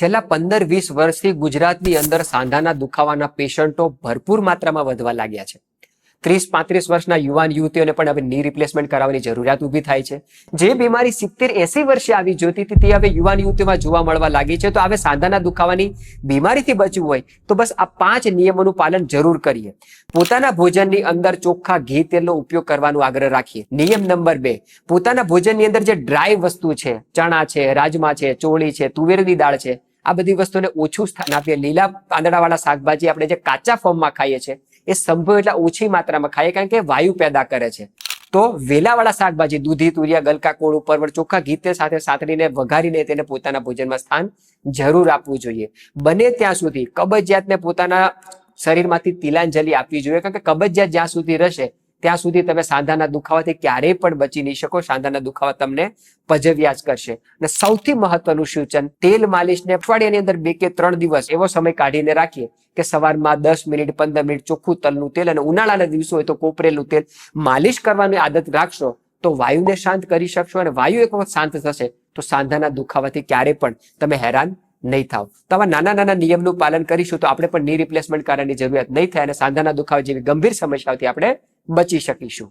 છેલ્લા પંદર વીસ વર્ષથી ગુજરાતની અંદર સાંધાના દુખાવાના પેશન્ટો ભરપૂર માત્રામાં વધવા લાગ્યા છે. ત્રીસ, પાંત્રીસ વર્ષના યુવાન યુવતીઓને પણ હવે ની રિપ્લેસમેન્ટ કરાવવાની જરૂરિયાત ઊભી થાય છે. જે બીમારી સિત્તેર, એસી વર્ષે આવી જોતી હતી, તે હવે યુવાન યુવતીઓમાં જોવા મળવા લાગી છે. તો હવે સાંધાના દુખાવાની બીમારીથી બચવું હોય, તો બસ આ પાંચ નિયમોનું પાલન જરૂર કરીએ. પોતાના ભોજનની અંદર ચોખ્ખા ઘી તેલનો ઉપયોગ કરવાનો આગ્રહ રાખીએ. નિયમ નંબર બે, પોતાના ભોજનની અંદર જે ડ્રાય વસ્તુ છે, ચણા છે, રાજમા છે, ચોળી છે, તુવેરની દાળ છે, આ બધી વસ્તુને ઓછું સ્થાન આપીએ લીલા પાંદડાવાળા શાકભાજી આપણે જે કાચા ફોર્મમાં ખાઈએ છીએ એ સંભવ એટલા ઓછી માત્રામાં ખાઈએ, કારણ કે વાયુ પેદા કરે છે. તો વેલાવાળા શાકભાજી, દૂધી, તુરિયા, ગલકા, કોળ, પરવળ ચોખ્ખા ઘી સાથે સાતડીને વઘારીને તેને પોતાના ભોજનમાં સ્થાન જરૂર આપવું જોઈએ. બને ત્યાં સુધી કબજિયાતને પોતાના શરીરમાંથી તિલાંજલિ આપવી જોઈએ, કારણ કે કબજિયાત જ્યાં સુધી રહેશે ત્યાં સુધી તમે સાંધાના દુખાવાથી ક્યારેય પણ બચી નહીં શકો. સાંધાના દુખાવા તમને પજવ્યા જ કરશે. અને સૌથી મહત્વનું સૂચન, તેલ માલિશને અઠવાડિયાની અંદર બે કે ત્રણ દિવસ એવો સમય કાઢીને રાખીએ કે સવારમાં દસ મિનિટ, પંદર મિનિટ ચોખ્ખું તલનું તેલ અને ઉનાળાના દિવસો હોય તો કોપરેલું તેલ માલિશ કરવાની આદત રાખશો તો વાયુને શાંત કરી શકશો અને વાયુ એક વખત શાંત થશે તો સાંધાના દુખાવાથી ક્યારેય પણ તમે હેરાન નહીં થાવ. તો આવા નાના નાના નિયમનું પાલન કરીશું તો આપણે પણ ની રિપ્લેસમેન્ટ કરવાની જરૂરિયાત નહીં થાય અને સાંધાના દુખાવા જેવી ગંભીર સમસ્યાઓથી આપણે બચી શકીશું.